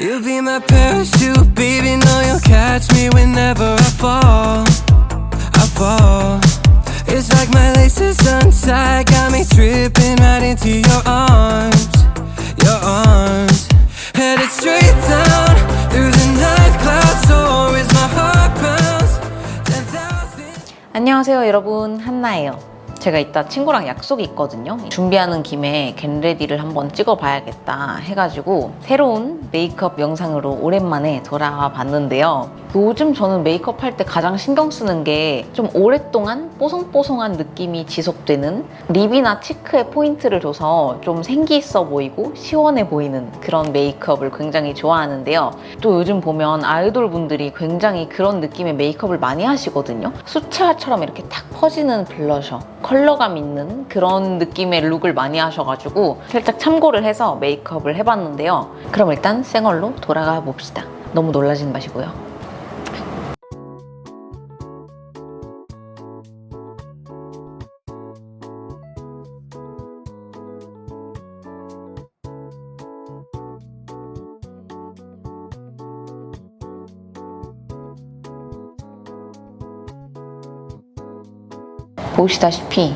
You'll be my parachute, baby. No, you'll catch me whenever I fall. I fall. It's like my laces untied, got me tripping right into your arms. Your arms. Headed straight down through the night clouds, so is my heart pounds. 10,000. 안녕하세요 여러분 한나예요 제가 이따 친구랑 약속이 있거든요. 준비하는 김에 겟레디를 한번 찍어봐야겠다 해가지고 새로운 메이크업 영상으로 오랜만에 돌아와 봤는데요 요즘 저는 메이크업 할 때 가장 신경 쓰는 게 좀 오랫동안 뽀송뽀송한 느낌이 지속되는 립이나 치크에 포인트를 줘서 좀 생기 있어 보이고 시원해 보이는 그런 메이크업을 굉장히 좋아하는데요. 또 요즘 보면 아이돌 분들이 굉장히 그런 느낌의 메이크업을 많이 하시거든요. 수채화처럼 이렇게 탁 퍼지는 블러셔 컬러감 있는 그런 느낌의 룩을 많이 하셔가지고 살짝 참고를 해서 메이크업을 해봤는데요. 그럼 일단 생얼로 돌아가 봅시다. 너무 놀라지 마시고요 보시다시피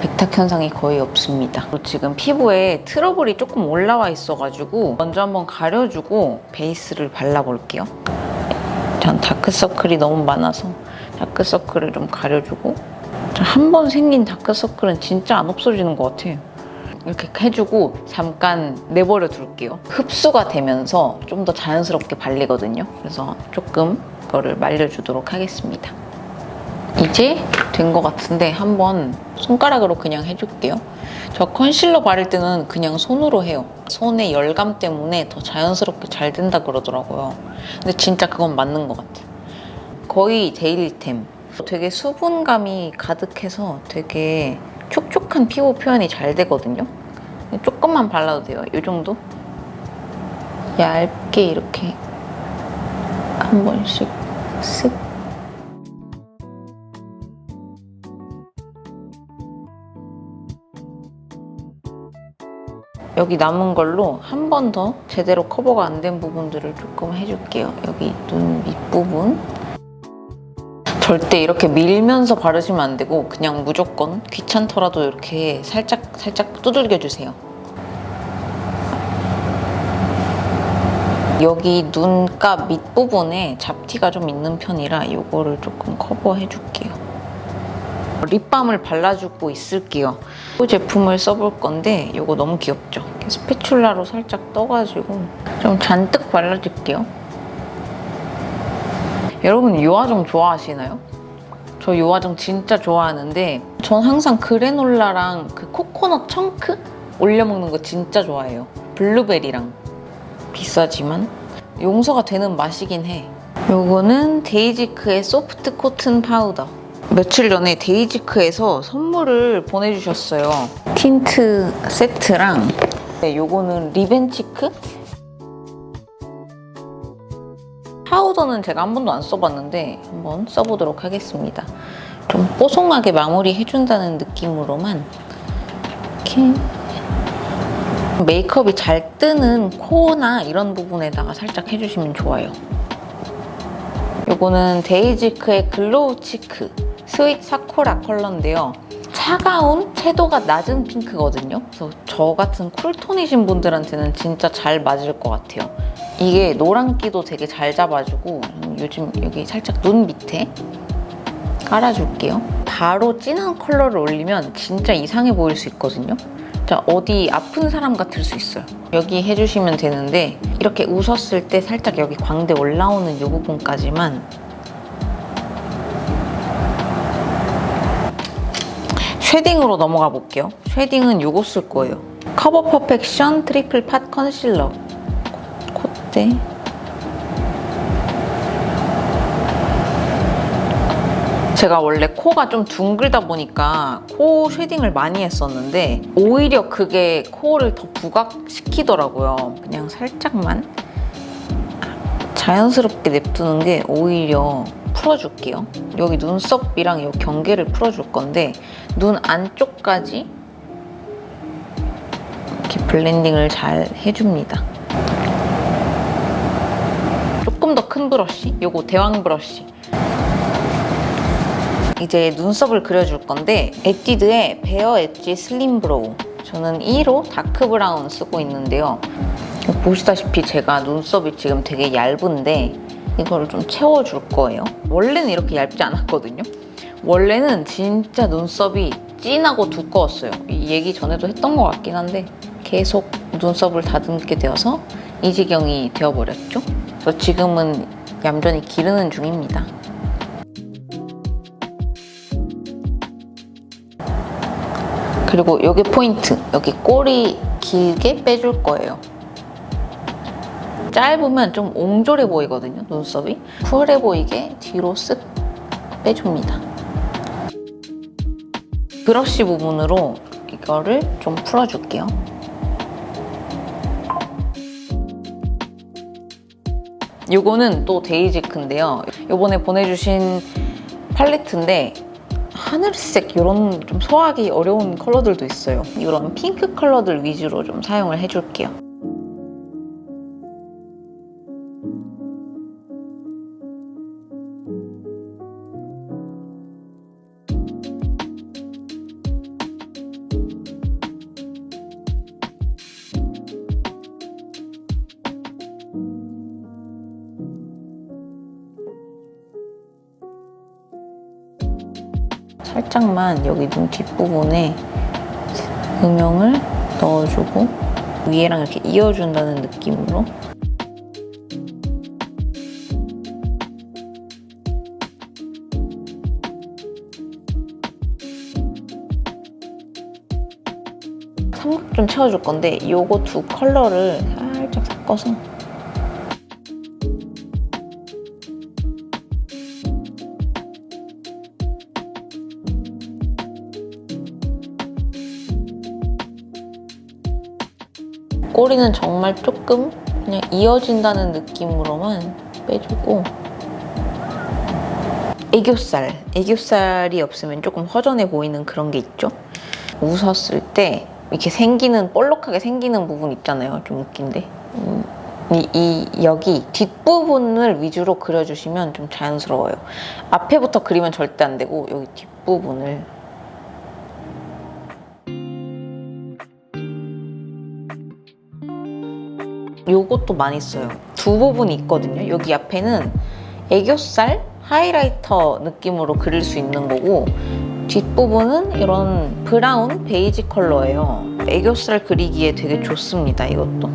백탁 현상이 거의 없습니다. 지금 피부에 트러블이 조금 올라와 있어가지고 먼저 한번 가려주고 베이스를 발라볼게요. 전 다크서클이 너무 많아서 다크서클을 좀 가려주고 한 번 생긴 다크서클은 진짜 안 없어지는 것 같아요. 이렇게 해주고 잠깐 내버려 둘게요. 흡수가 되면서 좀 더 자연스럽게 발리거든요. 그래서 조금 이거를 말려주도록 하겠습니다. 이제 된 것 같은데 한번 손가락으로 그냥 해줄게요. 저 컨실러 바를 때는 그냥 손으로 해요. 손의 열감 때문에 더 자연스럽게 잘 된다 그러더라고요. 근데 진짜 그건 맞는 것 같아요. 거의 데일리템. 되게 수분감이 가득해서 되게 촉촉한 피부 표현이 잘 되거든요. 조금만 발라도 돼요. 이 정도? 얇게 이렇게 한 번씩 쓱 여기 남은 걸로 한 번 더 제대로 커버가 안 된 부분들을 조금 해줄게요. 여기 눈 밑부분. 절대 이렇게 밀면서 바르시면 안 되고 그냥 무조건 귀찮더라도 이렇게 살짝 살짝 두들겨 주세요. 여기 눈가 밑부분에 잡티가 좀 있는 편이라 이거를 조금 커버해 줄게요. 립밤을 발라주고 있을게요. 이 제품을 써볼 건데 이거 너무 귀엽죠? 이렇게 스패츌라로 살짝 떠가지고 좀 잔뜩 발라줄게요. 여러분 유화정 좋아하시나요? 저 유화정 진짜 좋아하는데 전 항상 그래놀라랑 그 코코넛 청크 올려 먹는 거 진짜 좋아해요. 블루베리랑 비싸지만 용서가 되는 맛이긴 해. 요거는 데이지크의 소프트 코튼 파우더. 며칠 전에 데이지크에서 선물을 보내주셨어요. 틴트 세트랑 네, 요거는 리벤치크 파우더는 제가 한 번도 안 써봤는데 한번 써보도록 하겠습니다. 좀 뽀송하게 마무리 해준다는 느낌으로만 이렇게 메이크업이 잘 뜨는 코나 이런 부분에다가 살짝 해주시면 좋아요. 요거는 데이지크의 글로우 치크 스윗 사쿠라 컬러인데요. 차가운 채도가 낮은 핑크거든요. 그래서 저 같은 쿨톤이신 분들한테는 진짜 잘 맞을 것 같아요. 이게 노란기도 되게 잘 잡아주고 요즘 여기 살짝 눈 밑에 깔아줄게요. 바로 진한 컬러를 올리면 진짜 이상해 보일 수 있거든요. 자, 어디 아픈 사람 같을 수 있어요. 여기 해주시면 되는데 이렇게 웃었을 때 살짝 여기 광대 올라오는 이 부분까지만 쉐딩으로 넘어가 볼게요. 쉐딩은 이거 쓸 거예요. 커버 퍼펙션 트리플 팟 컨실러. 콧대. 제가 원래 코가 좀 둥글다 보니까 코 쉐딩을 많이 했었는데 오히려 그게 코를 더 부각시키더라고요. 그냥 살짝만 자연스럽게 냅두는 게 오히려 풀어줄게요. 여기 눈썹이랑 이 경계를 풀어줄 건데 눈 안쪽까지 이렇게 블렌딩을 잘 해줍니다. 조금 더 큰 브러쉬 요거 대왕 브러쉬 이제 눈썹을 그려줄 건데 에뛰드의 베어 엣지 슬림 브로우 저는 1호 다크 브라운 쓰고 있는데요 보시다시피 제가 눈썹이 지금 되게 얇은데 이거를 좀 채워줄 거예요. 원래는 이렇게 얇지 않았거든요. 원래는 진짜 눈썹이 진하고 두꺼웠어요. 이 얘기 전에도 했던 것 같긴 한데 계속 눈썹을 다듬게 되어서 이 지경이 되어버렸죠. 그래서 지금은 얌전히 기르는 중입니다. 그리고 여기 포인트 여기 꼬리 길게 빼줄 거예요 짧으면 좀 옹졸해 보이거든요 눈썹이 쿨해 보이게 뒤로 쓱 빼줍니다 브러쉬 부분으로 이거를 좀 풀어줄게요 요거는 또 데이지크인데요 요번에 보내주신 팔레트인데 하늘색 이런 좀 소화하기 어려운 컬러들도 있어요. 이런 핑크 컬러들 위주로 좀 사용을 해줄게요. 살짝만 여기 눈 뒷부분에 음영을 넣어주고 위에랑 이렇게 이어준다는 느낌으로. 삼각 좀 채워줄 건데 요거 두 컬러를 살짝 섞어서 꼬리는 정말 조금 그냥 이어진다는 느낌으로만 빼주고 애교살, 애교살이 없으면 조금 허전해 보이는 그런 게 있죠? 웃었을 때 이렇게 생기는 볼록하게 생기는 부분 있잖아요. 좀 웃긴데. 음, 이, 이 여기 뒷부분을 위주로 그려주시면 좀 자연스러워요. 앞에부터 그리면 절대 안 되고 여기 뒷부분을 요것도 많이 써요. 두 부분이 있거든요. 여기 앞에는 애교살 하이라이터 느낌으로 그릴 수 있는 거고 뒷부분은 이런 브라운 베이지 컬러예요. 애교살 그리기에 되게 좋습니다. 이것도.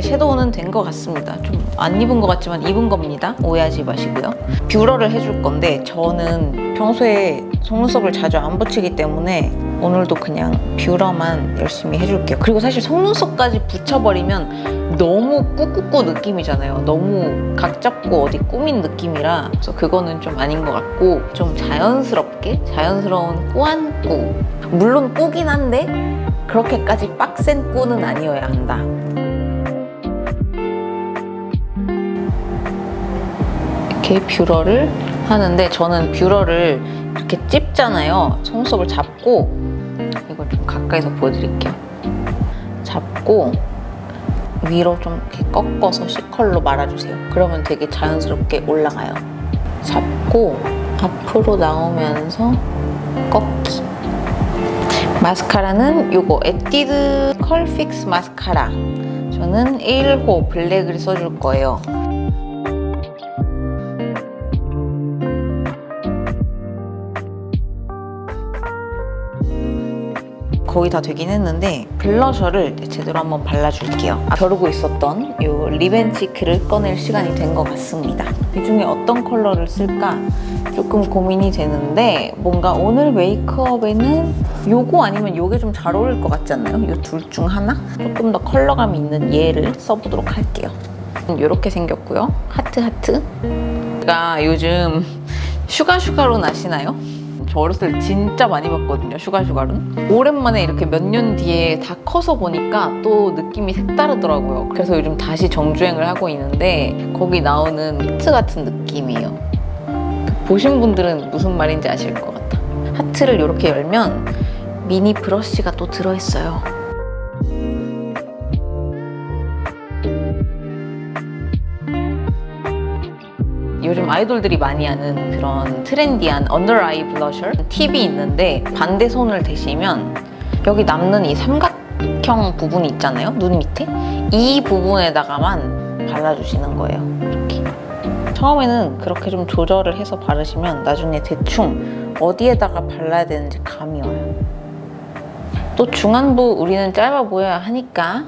섀도우는 된 것 같습니다. 좀 안 입은 것 같지만 입은 겁니다. 오해하지 마시고요. 뷰러를 해줄 건데 저는 평소에 속눈썹을 자주 안 붙이기 때문에 오늘도 그냥 뷰러만 열심히 해줄게요. 그리고 사실 속눈썹까지 붙여버리면 너무 꾸꾸꾸 느낌이잖아요. 너무 각 잡고 어디 꾸민 느낌이라 그래서 그거는 좀 아닌 것 같고 좀 자연스럽게 자연스러운 꾸안 꾸 물론 꾸긴 한데 그렇게까지 빡센 꾸는 아니어야 한다. 이렇게 뷰러를 하는데 저는 뷰러를 이렇게 찝잖아요. 속눈썹을 잡고 이걸 좀 가까이서 보여드릴게요. 잡고 위로 좀 이렇게 꺾어서 C컬로 말아주세요. 그러면 되게 자연스럽게 올라가요. 잡고 앞으로 나오면서 꺾기. 마스카라는 요거 에뛰드 컬픽스 마스카라. 저는 1호 블랙을 써줄 거예요. 거의 다 되긴 했는데 블러셔를 제대로 한번 발라줄게요. 아, 벼르고 있었던 이 리벤치크를 꺼낼 시간이 된 것 같습니다. 이 중에 어떤 컬러를 쓸까 조금 고민이 되는데 뭔가 오늘 메이크업에는 요거 아니면 요게 좀 잘 어울릴 것 같지 않나요? 이둘중 하나? 조금 더 컬러감이 있는 얘를 써보도록 할게요. 이렇게 생겼고요. 하트 하트. 제가 요즘 슈가슈가로 아시나요? 저 어렸을 때 진짜 많이 봤거든요 슈가슈가룬 오랜만에 이렇게 몇 년 뒤에 다 커서 보니까 또 느낌이 색다르더라고요. 그래서 요즘 다시 정주행을 하고 있는데 거기 나오는 히트 같은 느낌이에요. 보신 분들은 무슨 말인지 아실 것 같아. 하트를 이렇게 열면 미니 브러쉬가 또 들어있어요 요즘 아이돌들이 많이 하는 그런 트렌디한 언더 아이 블러셔 팁이 있는데 반대 손을 대시면 여기 남는 이 삼각형 부분이 있잖아요. 눈 밑에 이 부분에다가만 발라주시는 거예요. 이렇게. 처음에는 그렇게 좀 조절을 해서 바르시면 나중에 대충 어디에다가 발라야 되는지 감이 와요. 또 중안부 우리는 짧아 보여야 하니까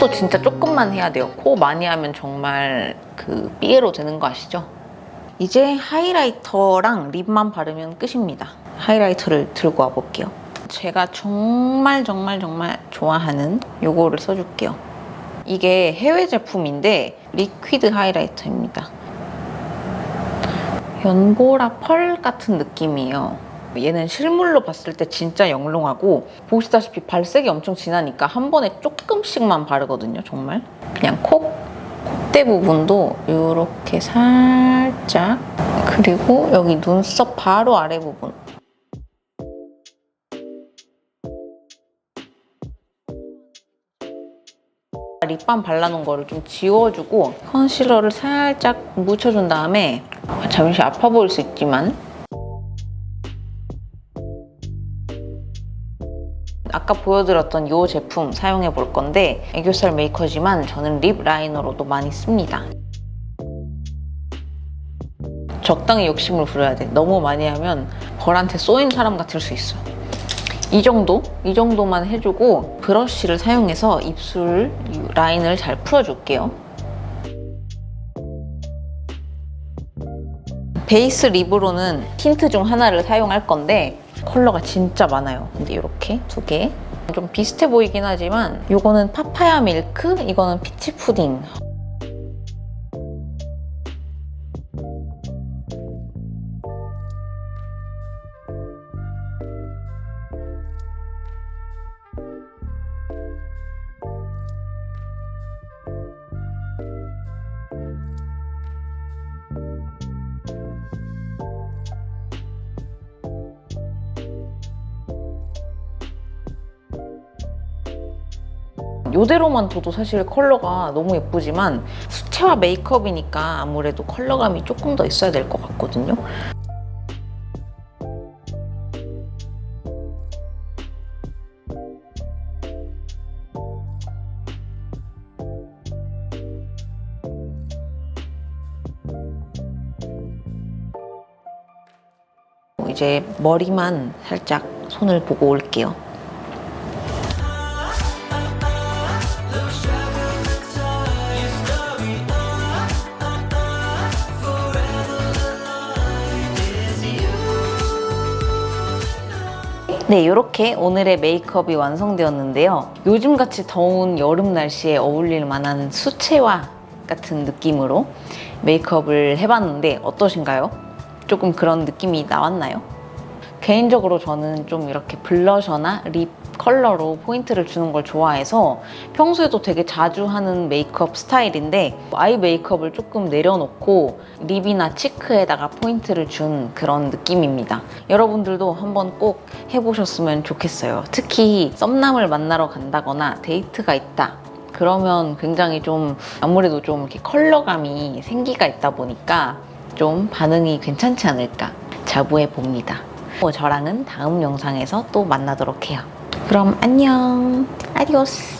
코도 진짜 조금만 해야 돼요. 코 많이 하면 정말 그 삐에로 되는 거 아시죠? 이제 하이라이터랑 립만 바르면 끝입니다. 하이라이터를 들고 와볼게요. 제가 정말 정말 정말 좋아하는 요거를 써줄게요. 이게 해외 제품인데 리퀴드 하이라이터입니다. 연보라 펄 같은 느낌이에요. 얘는 실물로 봤을 때 진짜 영롱하고 보시다시피 발색이 엄청 진하니까 한 번에 조금씩만 바르거든요, 정말. 그냥 콕, 콧대 부분도 이렇게 살짝 그리고 여기 눈썹 바로 아래 부분 립밤 발라놓은 거를 좀 지워주고 컨실러를 살짝 묻혀준 다음에 잠시 아파 보일 수 있지만 아까 보여드렸던 이 제품 사용해 볼 건데 애교살 메이커지만 저는 립 라이너로도 많이 씁니다. 적당히 욕심을 부려야 돼. 너무 많이 하면 벌한테 쏘인 사람 같을 수 있어. 이 정도? 이 정도만 해주고 브러쉬를 사용해서 입술 라인을 잘 풀어줄게요. 베이스 립으로는 틴트 중 하나를 사용할 건데 컬러가 진짜 많아요. 근데 이렇게 두 개. 좀 비슷해 보이긴 하지만 이거는 파파야 밀크, 이거는 피치 푸딩. 이대로만 둬도 사실 컬러가 너무 예쁘지만 수채화 메이크업이니까 아무래도 컬러감이 조금 더 있어야 될 것 같거든요. 이제 머리만 살짝 손을 보고 올게요. 네, 이렇게 오늘의 메이크업이 완성되었는데요. 요즘같이 더운 여름 날씨에 어울릴 만한 수채화 같은 느낌으로 메이크업을 해봤는데 어떠신가요? 조금 그런 느낌이 나왔나요? 개인적으로 저는 좀 이렇게 블러셔나 립 컬러로 포인트를 주는 걸 좋아해서 평소에도 되게 자주 하는 메이크업 스타일인데 아이 메이크업을 조금 내려놓고 립이나 치크에다가 포인트를 준 그런 느낌입니다. 여러분들도 한번 꼭 해보셨으면 좋겠어요. 특히 썸남을 만나러 간다거나 데이트가 있다. 그러면 굉장히 좀 아무래도 좀 이렇게 컬러감이 생기가 있다 보니까 좀 반응이 괜찮지 않을까 자부해 봅니다. 저랑은 다음 영상에서 또 만나도록 해요. 그럼 안녕. 아디오스.